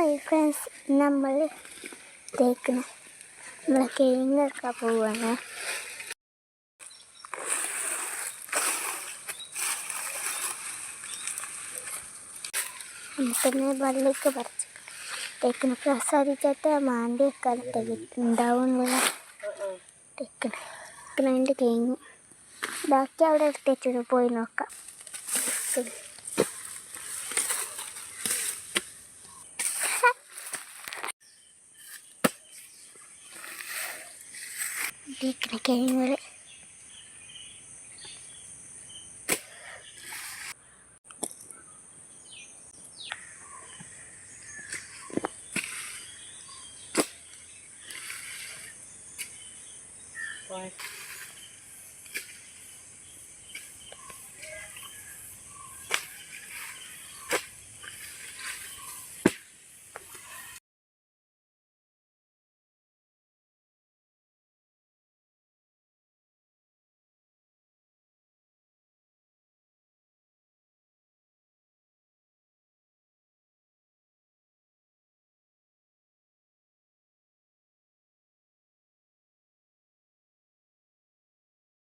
Hi friends നമ്മൾ തേക്കണ നമ്മൾ കിഴങ്ങൊക്കെ പോവാണ്. നമുക്കിന്ന് വള്ളിക്ക് പറിച്ചു തേക്കണ പ്രസാദിച്ചിട്ട് മാണ്ടി വെക്കാനത്തെ ഉണ്ടാവുന്നുള്ള തേക്കണ തേക്കണതിന്റെ കിഴങ്ങ് ബാക്കി അവിടെ എടുത്തേച്ചു പോയി നോക്കാം. തേക്കണ കിഴങ്ങുകൾ